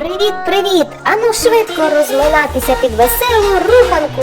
Привіт, привіт! Ану швидко розминатися під веселу руханку.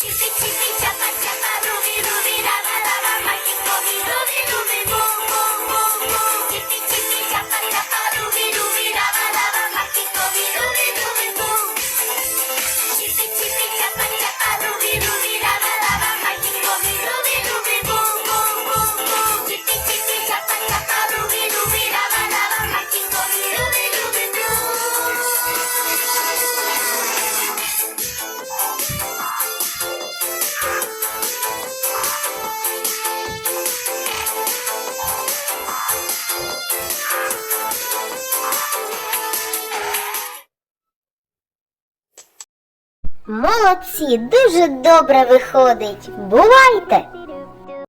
Chippy, chippy, chippy. Молодці, дуже добре виходить. Бувайте!